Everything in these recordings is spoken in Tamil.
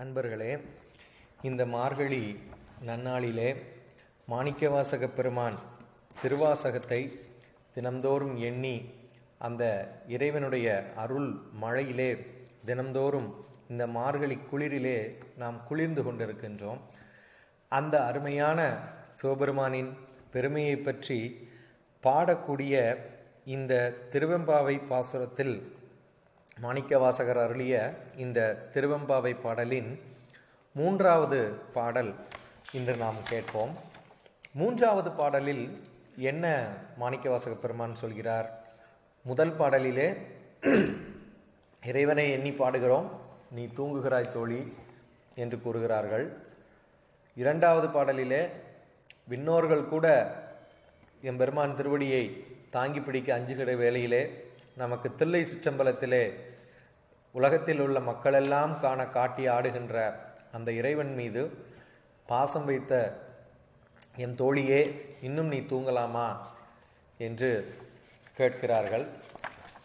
அன்பர்களே இந்த மார்கழி நன்னாளிலே மாணிக்கவாசக பெருமான் திருவாசகத்தை தினம்தோறும் எண்ணி அந்த இறைவனுடைய அருள் மழையிலே தினம்தோறும் இந்த மார்கழி குளிரிலே நாம் குளிர்ந்து கொண்டிருக்கின்றோம். அந்த அருமையான சிவபெருமானின் பெருமையை பற்றி பாடக்கூடிய இந்த திருவெம்பாவை பாசுரத்தில் மாணிக்கவாசகர் அருளிய இந்த திருவெம்பாவை பாடலின் மூன்றாவது பாடல் இன்று நாம் கேட்போம். மூன்றாவது பாடலில் என்ன மாணிக்கவாசக பெருமான் சொல்கிறார்? முதல் பாடலிலே இறைவனை எண்ணி பாடுகிறோம் நீ தூங்குகிறாய் தோழி என்று கூறுகிறார்கள். இரண்டாவது பாடலிலே விண்ணோர்கள் கூட எம்பெருமான் திருவடியை தாங்கி பிடிக்க அஞ்சுகிற வேளையிலே நமக்கு தில்லை சிற்றம்பலத்திலே உலகத்தில் உள்ள மக்களெல்லாம் காண காட்டி ஆடுகின்ற அந்த இறைவன் மீது பாசம் வைத்த என் தோழியே இன்னும் நீ தூங்கலாமா? என்று கேட்கிறார்கள்.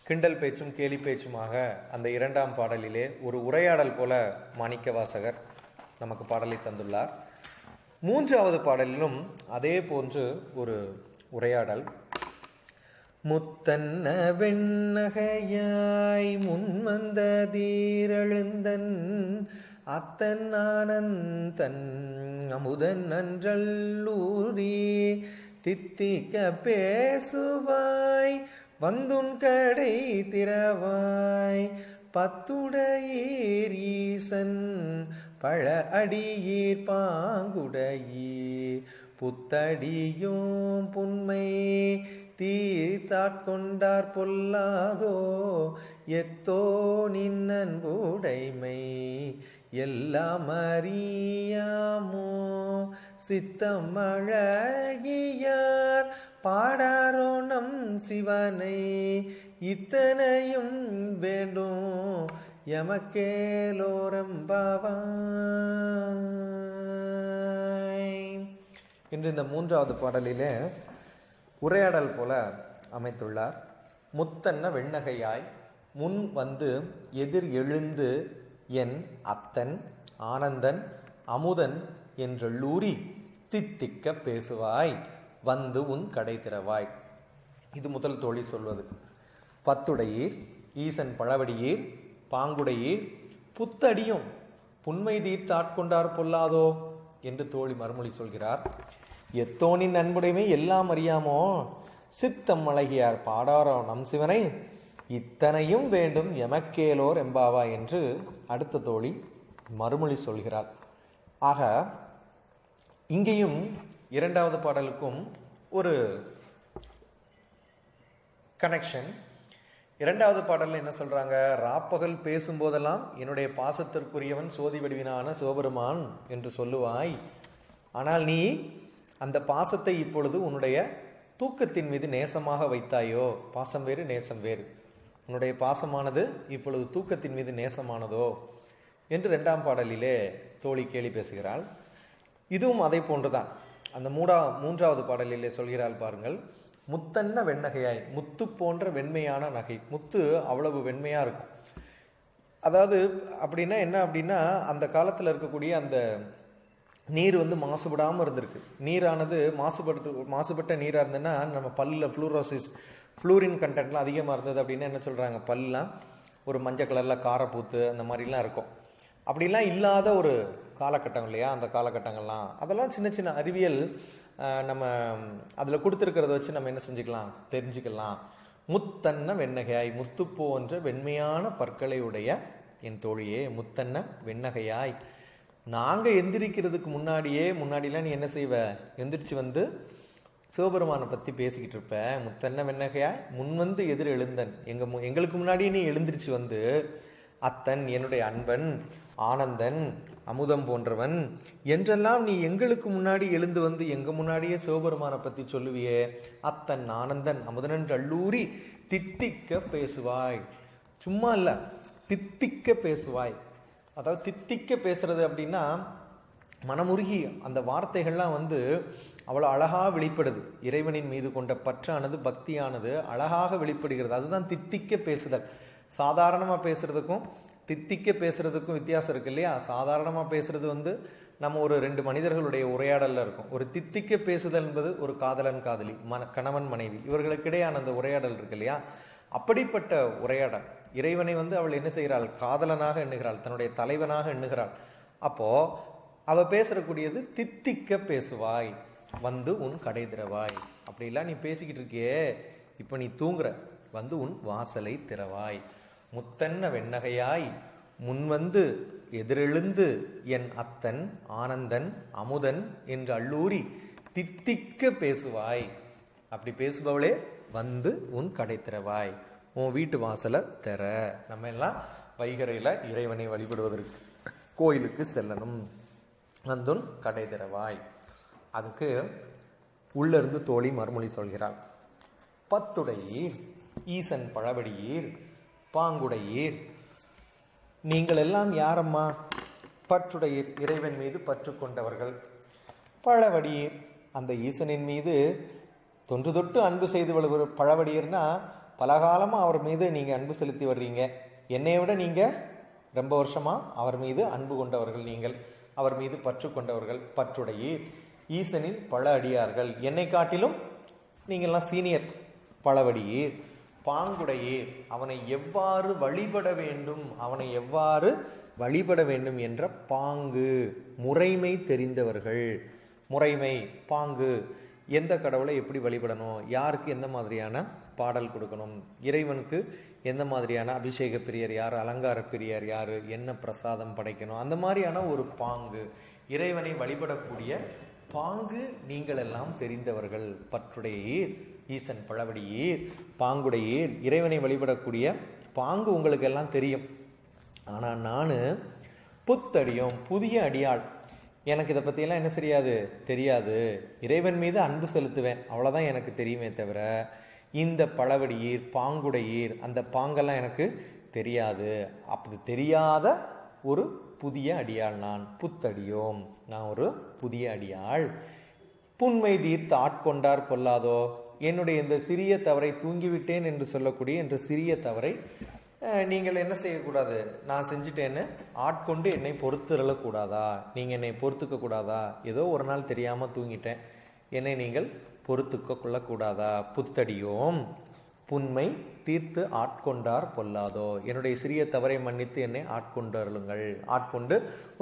கிண்டல் பேச்சும் கேலி பேச்சுமாக அந்த இரண்டாம் பாடலிலே ஒரு உரையாடல் போல மாணிக்க வாசகர் நமக்கு பாடலை தந்துள்ளார். மூன்றாவது பாடலிலும் அதே போன்று ஒரு உரையாடல். முத்தன்ன வெண்ணகையாய் முன்வந்த தீரழுந்தன் அத்தன் ஆனந்தன் அமுதன் நன்றல்லூரி தித்திக்க பேசுவாய் வந்துன் கடை திறவாய் பத்துடையீசன் பழ அடியீர் பாங்குடையீர் புத்தடியும் புன்மை தீர்த்தாட்கொண்டார் பொல்லாதோ? எத்தோ நின்னன்புடைமை எல்லாம் அறியாமோ? சித்தம் அழகியார் பாடாரோ நம் சிவனை இத்தனையும் வேண்டும். எமக்கேலோரம்பாவாய் என்று இந்த மூன்றாவது பாடலிலே உரையாடல் போல அமைத்துள்ளார். முத்தன்ன வெண்ணகையாய் முன் வந்து எதிர் எழுந்து என் அத்தன் ஆனந்தன் அமுதன் என்றெல்லூரி தித்திக்க பேசுவாய் வந்து உன் கடை திறவாய். இது முதல் தோழி சொல்வது. பத்துடையீர் ஈசன் பழவடியீர் பாங்குடையீர் புத்தடியும் புன்மை தீர்த்தாட்கொண்டார் பொல்லாதோ? என்று தோழி மறுமொழி சொல்கிறார். எத்தோனின் நண்புடைமை எல்லாம் அறியாமோ? சித்தம் அழகியார் பாடாரோ நம் சிவனை? இத்தனையும் வேண்டும் எமக்கேலோர் எம்பாவா என்று அடுத்த தோழி மறுமொழி சொல்கிறார் ஆக இங்கேயும் இரண்டாவது பாடலுக்கும் ஒரு கனெக்ஷன் இரண்டாவது பாடலில் என்ன சொல்கிறாங்க ராப்பகல் பேசும்போதெல்லாம் என்னுடைய பாசத்திற்குரியவன் சோதி வடிவினான சிவபெருமான் என்று சொல்லுவாய். ஆனால் நீ அந்த பாசத்தை இப்பொழுது உன்னுடைய தூக்கத்தின் மீது நேசமாக வைத்தாயோ? பாசம் வேறு நேசம் வேறு. உன்னுடைய பாசமானது இப்பொழுது தூக்கத்தின் மீது நேசமானதோ? என்று ரெண்டாம் பாடலிலே தோழி கேலி பேசுகிறாள். இதுவும் அதை போன்றுதான். அந்த மூடா மூன்றாவது பாடலிலே சொல்கிறாள் பாருங்கள். முத்தன்ன வெண்ணகையாய் முத்து போன்ற வெண்மையான நகை. முத்து அவ்வளவு வெண்மையாக இருக்கும். அதாவது அப்படின்னா என்ன அப்படின்னா அந்த காலத்தில் இருக்கக்கூடிய அந்த நீர் வந்து மாசுபடாமல் இருந்திருக்கு. நீரானது மாசுபடுத்து மாசுபட்ட நீராக இருந்ததுன்னா நம்ம பல்லில் ஃப்ளூரோசிஸ் ஃப்ளூரின் கண்டென்ட்லாம் அதிகமாக இருந்தது அப்படின்னா என்ன சொல்கிறாங்க பல்லாம் ஒரு மஞ்சள் கலரில் காரப்பூத்து அந்த மாதிரிலாம் இருக்கும். அப்படிலாம் இல்லாத ஒரு காலகட்டம் இல்லையா? அந்த காலகட்டங்கள்லாம். அதெல்லாம் சின்ன சின்ன அறிவியல் நம்ம அதில் கொடுத்துருக்கிறத வச்சு நம்ம என்ன செஞ்சுக்கலாம்? தெரிஞ்சுக்கலாம். முத்தன்ன வெண்ணகையாய் முத்து போன்ற வெண்மையான பற்களை உடைய என் தோழியே முத்தன்ன வெண்ணகையாய். நாங்கள் எந்திரிக்கிறதுக்கு முன்னாடியே முன்னாடிலாம் நீ என்ன செய்வ? எந்திரிச்சு வந்து சிவபெருமானை பற்றி பேசிக்கிட்டு இருப்ப. முத்தன்ன வெண்ணகையா? முன் வந்து எதிர் எழுந்தன். எங்க எங்களுக்கு முன்னாடியே நீ எழுந்திரிச்சு வந்து அத்தன் என்னுடைய அன்பன் ஆனந்தன் அமுதம் போன்றவன் என்றெல்லாம் நீ எங்களுக்கு முன்னாடி எழுந்து வந்து எங்க முன்னாடியே சிவபெருமானை பற்றி சொல்லுவியே? அத்தன் ஆனந்தன் அமுதனன் அல்லூரி தித்திக்க பேசுவாய். சும்மா இல்லை தித்திக்க பேசுவாய். அதாவது தித்திக்க பேசுறது அப்படின்னா மனமுருகி அந்த வார்த்தைகள்லாம் வந்து அவ்வளோ அழகாக வெளிப்படுது. இறைவனின் மீது கொண்ட பற்றானது பக்தியானது அழகாக வெளிப்படுகிறது. அதுதான் தித்திக்க பேசுதல். சாதாரணமாக பேசுறதுக்கும் தித்திக்க பேசுறதுக்கும் வித்தியாசம் இருக்கு இல்லையா? சாதாரணமாக பேசுறது வந்து நம்ம ஒரு ரெண்டு மனிதர்களுடைய உரையாடலில் இருக்கும். ஒரு தித்திக்க பேசுதல் என்பது ஒரு காதலன் காதலி மன கணவன் மனைவி இவர்களுக்கிடையான அந்த உரையாடல் இருக்கு இல்லையா? அப்படிப்பட்ட உரையாடல். இறைவனை வந்து அவள் என்ன செய்கிறாள்? காதலனாக எண்ணுகிறாள் தன்னுடைய தலைவனாக எண்ணுகிறாள். அப்போ அவ பேசக்கூடியது தித்திக்க பேசுவாய் வந்து உன் கடை திறவாய். அப்படிலாம் நீ பேசிக்கிட்டு இருக்கியே இப்போ நீ தூங்குற. வந்து உன் வாசலை திறவாய். முத்தன்ன வெண்ணகையாய் முன்வந்து எதிரெழுந்து என் அத்தன் ஆனந்தன் அமுதன் என்று அள்ளூரி தித்திக்க பேசுவாய். அப்படி பேசுபவளே வந்து உன் கடை திறவாய். உன் வீட்டு வாசலை தர நம்ம எல்லாம் வைகரையில் இறைவனை வழிபடுவதற்கு கோயிலுக்கு செல்லணும். வந்தும் கடை தரவாய் அதுக்கு உள்ளிருந்து தோழி மறுமொழி சொல்கிறாள். பத்துடையீர் ஈசன் பழவடியீர் பாங்குடையீர் நீங்கள் எல்லாம் யாரம்மா? பற்றுடையீர் இறைவன் மீது பற்று கொண்டவர்கள். பழவடியீர் அந்த ஈசனின் மீது தொன்று தொட்டு அன்பு செய்து வருகிற பழவடியர்னா பலகாலமாக அவர் மீது நீங்கள் அன்பு செலுத்தி வர்றீங்க. என்னை விட நீங்கள் ரொம்ப வருஷமாக அவர் மீது அன்பு கொண்டவர்கள் நீங்கள். அவர் மீது பற்று கொண்டவர்கள் பற்றுடையீர். ஈசனின் பல அடியார்கள். என்னை காட்டிலும் நீங்கள்லாம் சீனியர் பழவடியீர் பாங்குடையீர். அவனை எவ்வாறு வழிபட வேண்டும்? அவனை எவ்வாறு வழிபட வேண்டும் என்ற பாங்கு முறைமை தெரிந்தவர்கள். முறைமை பாங்கு. எந்த கடவுளை எப்படி வழிபடணும்? யாருக்கு எந்த மாதிரியான பாடல் கொடுக்கணும்? இறைவனுக்கு எந்த மாதிரியான அபிஷேக பிரியர் யார்? அலங்கார பிரியர் யார்? என்ன பிரசாதம் படைக்கணும்? அந்த மாதிரியான ஒரு பாங்கு. இறைவனை வழிபடக்கூடிய பாங்கு நீங்கள் எல்லாம் தெரிந்தவர்கள் பற்றுடையீர் ஈசன் பழவடியீர் பாங்குடையீர் இறைவனை வழிபடக்கூடிய பாங்கு உங்களுக்கு எல்லாம் தெரியும். ஆனால் நான் புத்தடியும் புதிய அடியாள் எனக்கு இதை பற்றியெல்லாம் என்ன தெரியாது தெரியாது. இறைவன் மீது அன்பு செலுத்துவேன். அவ்வளோதான் எனக்கு தெரியுமே தவிர இந்த பழவடியீர் பாங்குடையீர் அந்த பாங்கெல்லாம் எனக்கு தெரியாது. அப்படி தெரியாத ஒரு புதிய அடியாள் நான். புத்தடியோம். நான் ஒரு புதிய அடியாள். புண்மை தீர்த்து ஆட்கொண்டார் பொல்லாதோ? என்னுடைய இந்த சிறிய தவறை தூங்கிவிட்டேன் என்று சொல்லக்கூடிய என்ற சிறிய தவறை நீங்கள் என்ன செய்யக்கூடாது? நான் செஞ்சுட்டேன்னு ஆட்கொண்டு என்னை பொறுத்துறலக்கூடாதா நீங்கள் என்னை பொறுத்துக்க கூடாதா ஏதோ ஒரு நாள் தெரியாமல் தூங்கிட்டேன். என்னை நீங்கள் பொறுத்துக்க கொள்ளக்கூடாதா புத்தடியோம். புண்மை தீர்த்து ஆட்கொண்டார் பொல்லாதோ. என்னுடைய சிறிய தவறை மன்னித்து என்னை ஆட்கொண்டருளுங்கள். ஆட்கொண்டு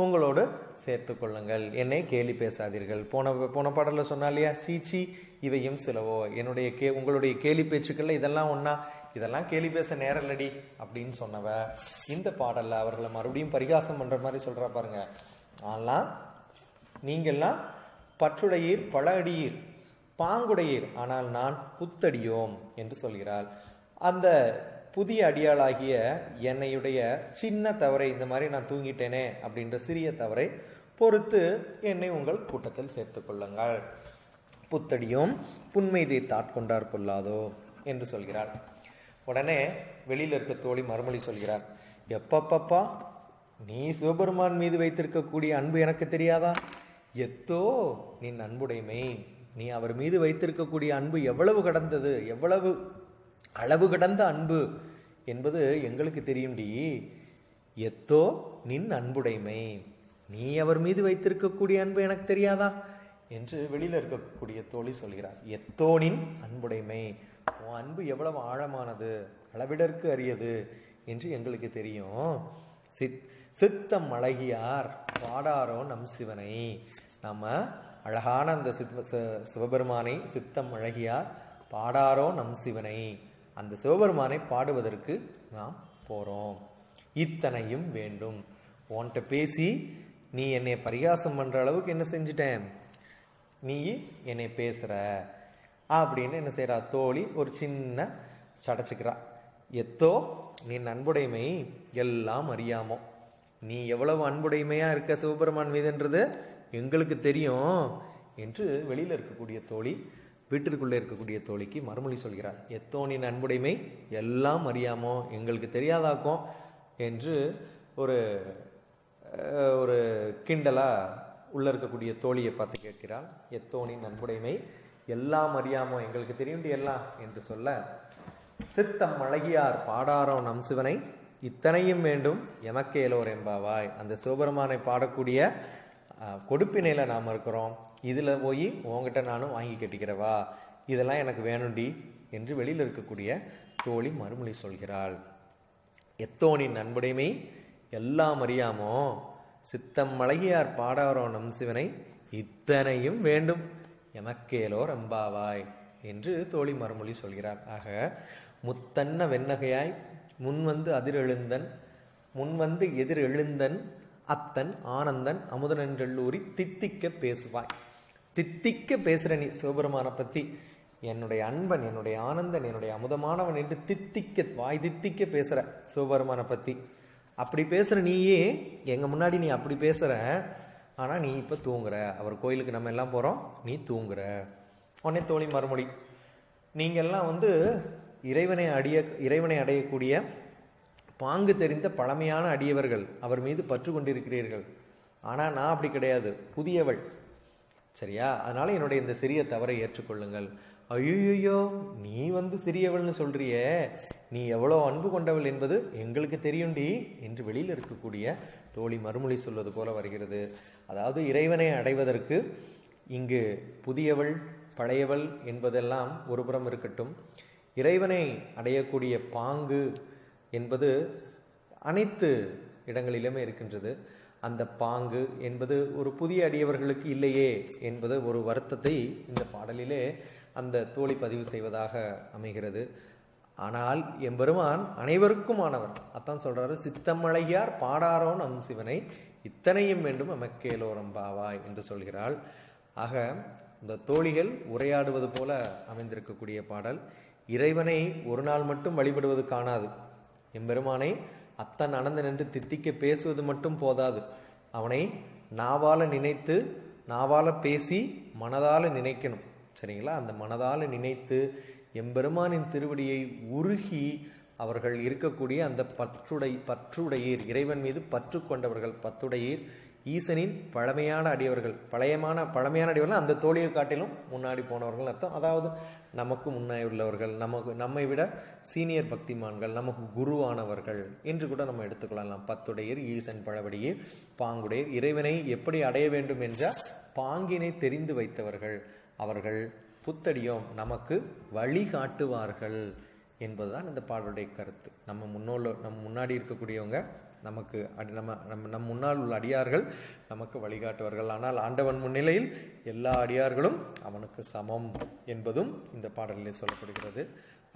உங்களோடு சேர்த்து கொள்ளுங்கள் என்னை கேலி பேசாதீர்கள். போன போன பாடலில் சொன்னா இல்லையா சீச்சி இவையும் சிலவோ. என்னுடைய கே உங்களுடைய கேலி பேச்சுக்கள் இதெல்லாம் ஒன்றா இதெல்லாம் கேலி பேச நேரம் இல்லடி அப்படின்னு சொன்னவ இந்த பாடல்ல அவர்களை மறுபடியும் பரிகாசம் பண்ற மாதிரி சொல்கிறா பாருங்க. ஆனால் நீங்கள்லாம் பற்றுடையீர் பல அடியீர் பாங்குடையீர் ஆனால் நான் புத்தடியோம் என்று சொல்கிறாள். அந்த புதிய அடியாளாகிய என்னையுடைய சின்ன தவறை இந்த மாதிரி நான் தூங்கிட்டேனே அப்படின்ற சிறிய தவறை பொறுத்து என்னை உங்கள் கூட்டத்தில் சேர்த்து கொள்ளுங்கள். புத்தடியும் புன்மைதை தாட்கொண்டார் கொள்ளாதோ என்று சொல்கிறாள். உடனே வெளியில் இருக்க தோழி மறுமொழி சொல்கிறார் எப்பப்பப்பா நீ சிவபெருமான் மீது வைத்திருக்கக்கூடிய அன்பு எனக்கு தெரியாதா? எத்தோ நீ அன்புடைமை நீ அவர் மீது வைத்திருக்கக்கூடிய அன்பு எவ்வளவு கடந்தது எவ்வளவு அளவு கடந்த அன்பு என்பது எங்களுக்கு தெரியும்டி. எத்தோ நின் அன்புடைமை நீ அவர் மீது வைத்திருக்கக்கூடிய அன்பு எனக்கு தெரியாதா? என்று வெளியில் இருக்கக்கூடிய தோழி சொல்கிறார் எத்தோனின் அன்புடைமை உன் அன்பு எவ்வளவு ஆழமானது அளவிடற்கு அரியது என்று எங்களுக்கு தெரியும். சித் சித்தம் அழகியார் பாடாரோ நம் சிவனை. நம்ம அழகான அந்த சித் சிவபெருமானை சித்தம் அழகியார் பாடாரோ நம் சிவனை. அந்த சிவபெருமானை பாடுவதற்கு நாம் போகிறோம் இத்தனையும் வேண்டும். உன்கிட்ட பேசி நீ என்னை பரிகாசம் பண்ணுற அளவுக்கு என்ன செஞ்சிட்டேன்? நீ என்னை பேசுற? அப்படின்னு என்ன செய்கிறா தோழி ஒரு சின்ன சடைச்சிக்கிறா. எத்தோ நீ அன்புடைமை எல்லாம் அறியாமோ? நீ எவ்வளவு அன்புடைமையா இருக்க சிவபெருமான் மீதுன்றது எங்களுக்கு தெரியும் என்று வெளியில் இருக்கக்கூடிய தோழி வீட்டிற்குள்ளே இருக்கக்கூடிய தோழிக்கு மறுமொழி சொல்கிறார். எத்தோனின் அன்புடைமை எல்லாம் அறியாமோ? எங்களுக்கு தெரியாதாக்கும் என்று ஒரு ஒரு கிண்டலாக உள்ளே இருக்கக்கூடிய தோழியை பார்த்து கேட்கிறாள். எத்தோனின் அன்புடைமை எல்லாம் அறியாமோ? எங்களுக்கு தெரியும் எல்லாம் என்று சொல்ல சித்தம் அழகியார் பாடாரோ நம் சிவனை இத்தனையும் வேண்டும் எமக்கேலோர் என்பாவாய். அந்த சிவபெருமானை பாடக்கூடிய கொடுப்பினையில் கொடுப்பினையில நாம் இருக்கிறோம். இதுல போய் உங்ககிட்ட நானும் வாங்கி கட்டிக்கிறவா? இதெல்லாம் எனக்கு வேணும்டி என்று வெளியில் இருக்கக்கூடிய தோழி மறுமொழி சொல்கிறாள். எத்தோனின் நண்புடைமை எல்லாம் அறியாமோ? சித்தம் மழகியார் பாடாரோ நம் சிவனை இத்தனையும் வேண்டும் எமக்கேலோ ரம்பாவாய் என்று தோழி மறுமொழி சொல்கிறார். ஆக முத்தன்ன வெண்ணகையாய் முன்வந்து அதிரெழுந்தன் முன்வந்து எதிர் எழுந்தன் அத்தன் ஆனந்தன் அமுதனென்றல்லூரி தித்திக்க பேசுவாய். தித்திக்க பேசுற நீ சிவபெருமானை பத்தி என்னுடைய அன்பன் என்னுடைய ஆனந்தன் என்னுடைய அமுதமானவன் என்று தித்திக்க வாய் தித்திக்க பேசுற சிவபெருமானை பத்தி. அப்படி பேசுற நீயே எங்க முன்னாடி நீ அப்படி பேசுற ஆனால் நீ இப்போ தூங்குற. அவர் கோயிலுக்கு நம்ம எல்லாம் போகிறோம் நீ தூங்குற. உடனே தோழி மறுமொழி. நீங்கள்லாம் வந்து இறைவனை அடிய இறைவனை அடையக்கூடிய பாங்கு தெரிந்த பழமையான அடியவர்கள் அவர் மீது பற்று கொண்டிருக்கிறீர்கள். ஆனால் நான் அப்படி கிடையாது. புதியவள். சரியா? அதனால் என்னுடைய இந்த சிறிய தவறை ஏற்றுக்கொள்ளுங்கள். ஐயோ நீ வந்து சிறியவள்னு சொல்கிறியே நீ எவ்வளோ அன்பு கொண்டவள் என்பது எங்களுக்கு தெரியும்டி என்று வெளியில் இருக்கக்கூடிய தோழி மறுமொழி சொல்வது போல வருகிறது. அதாவது இறைவனை அடைவதற்கு இங்கு புதியவள் பழையவள் என்பதெல்லாம் ஒருபுறம் இருக்கட்டும். இறைவனை அடையக்கூடிய பாங்கு என்பது அனைத்து இடங்களிலுமே இருக்கின்றது. அந்த பாங்கு என்பது ஒரு புதிய அடியவர்களுக்கு இல்லையே என்பது ஒரு வருத்தத்தை இந்த பாடலிலே அந்த தோழி பதிவு செய்வதாக அமைகிறது. ஆனால் எம்பெருமான் அனைவருக்குமானவர். அத்தான் சொல்கிறாரு சொல்றாரு சித்தமழையார் பாடாரோ நம் சிவனை இத்தனையும் வேண்டும் அமக்கேலோரம் பாவா என்று சொல்கிறாள். ஆக இந்த தோழிகள் உரையாடுவது போல அமைந்திருக்கக்கூடிய பாடல் இறைவனை ஒரு நாள் மட்டும் வழிபடுவது காணாது. எம்பெருமானை அத்தன் நடந்து நின்று தித்திக்க பேசுவது மட்டும் போதாது. அவனை நாவால நினைத்து நாவால பேசி மனதால நினைக்கணும். சரிங்களா? அந்த மனதால நினைத்து எம்பெருமானின் திருவடியை உருகி அவர்கள் இருக்கக்கூடிய அந்த பற்றுடை பற்றுடையீர். இறைவன் மீது பற்று கொண்டவர்கள் பத்துடையீர். ஈசனின் பழமையான அடியவர்கள் பழையமான பழமையான அடியவர்கள் அந்த தோழியை காட்டிலும் முன்னாடி போனவர்கள் அர்த்தம். அதாவது நமக்கு முன்னாடி உள்ளவர்கள் நமக்கு நம்மை விட சீனியர் பக்திமான்கள் நமக்கு குருவானவர்கள் என்று கூட நம்ம எடுத்துக்கொள்ளலாம். பத்துடையர் ஈசன் பழவடியீர் பாங்குடையர். இறைவனை எப்படி அடைய வேண்டும் என்ற பாங்கினை தெரிந்து வைத்தவர்கள். அவர்கள் புத்தடியும் நமக்கு வழிகாட்டுவார்கள் என்பதுதான் இந்த பாடலுடைய கருத்து. நம்ம முன்னோல் நம் முன்னாடி இருக்கக்கூடியவங்க நமக்கு அடி நம்ம நம்ம நம் முன்னால் உள்ள அடியார்கள் நமக்கு வழிகாட்டுவார்கள். ஆனால் ஆண்டவன் முன்னிலையில் எல்லா அடியார்களும் அவனுக்கு சமம் என்பதும் இந்த பாடலிலே சொல்லப்படுகிறது.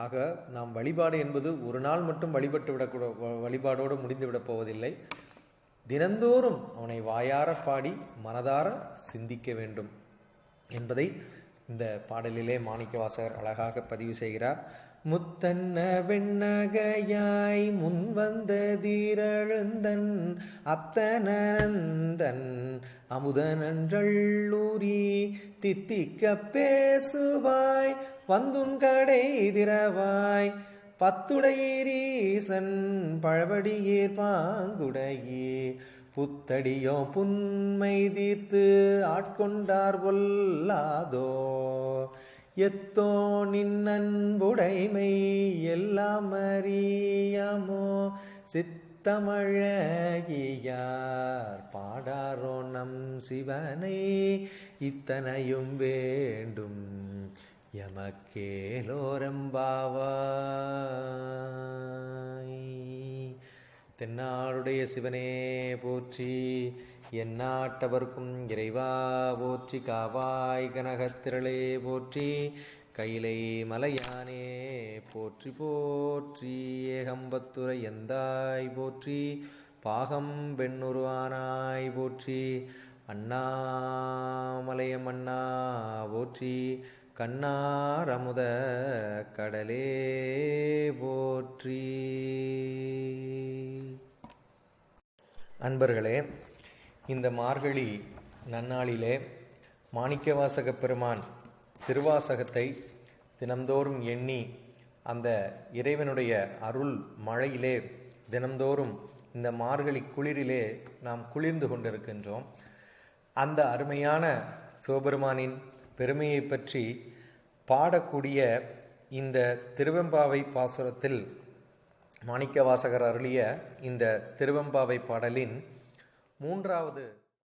ஆக நாம் வழிபாடு என்பது ஒரு நாள் மட்டும் வழிபட்டு விடக்கூட வழிபாடோடு முடிந்துவிடப் போவதில்லை. தினந்தோறும் அவனை வாயார பாடி மனதார சிந்திக்க வேண்டும் என்பதை இந்த பாடலிலே மாணிக்கவாசகர் அழகாக பதிவு செய்கிறார். முத்தன்ன வெண்ணகையாய் முன் வந்த தீரழுந்தன் அத்தனந்தன் அமுதனன்றள்ளூரி தித்திக்க பேசுவாய் வந்துன் கடை திரவாய் பத்துடையீரீசன் பழவடியீர் பாங்குடையே புத்தடியோ புன்மை தீர்த்து ஆட்கொண்டார் பொல்லாதோ? எத்தோ நின்னன்புடைமை எல்லாம் அறியாமோ? சித்தமழகியார் பாடாரோ நம் சிவனை இத்தனையும் வேண்டும் எமக்கேலோரம்பாவாய் தென்னாடுடைய சிவனே போற்றி. எந்நாட்டவர்க்கும் இறைவா போற்றி. காவாய் கனகத்திரளே போற்றி. கைலை மலையானே போற்றி போற்றி. ஏகம்பத்துரை எந்தாய் போற்றி. பாகம் பெண்ணுருவானாய் போற்றி. அண்ணாமலையம் அண்ணா போற்றி. கண்ணாரமுத கடலே போற்றி. அன்பர்களே இந்த மார்கழி நன்னாளிலே மாணிக்கவாசகப் பெருமான் திருவாசகத்தை தினம்தோறும் எண்ணி அந்த இறைவனுடைய அருள் மழையிலே தினம்தோறும் இந்த மார்கழி குளிரிலே நாம் குளிர்ந்து கொண்டிருக்கின்றோம். அந்த அருமையான சிவபெருமானின் பெருமையை பற்றி பாடக்கூடிய இந்த திருவெம்பாவை பாசுரத்தில் மாணிக்க வாசகர் அருளிய இந்த திருவெம்பாவை பாடலின் மூன்றாவது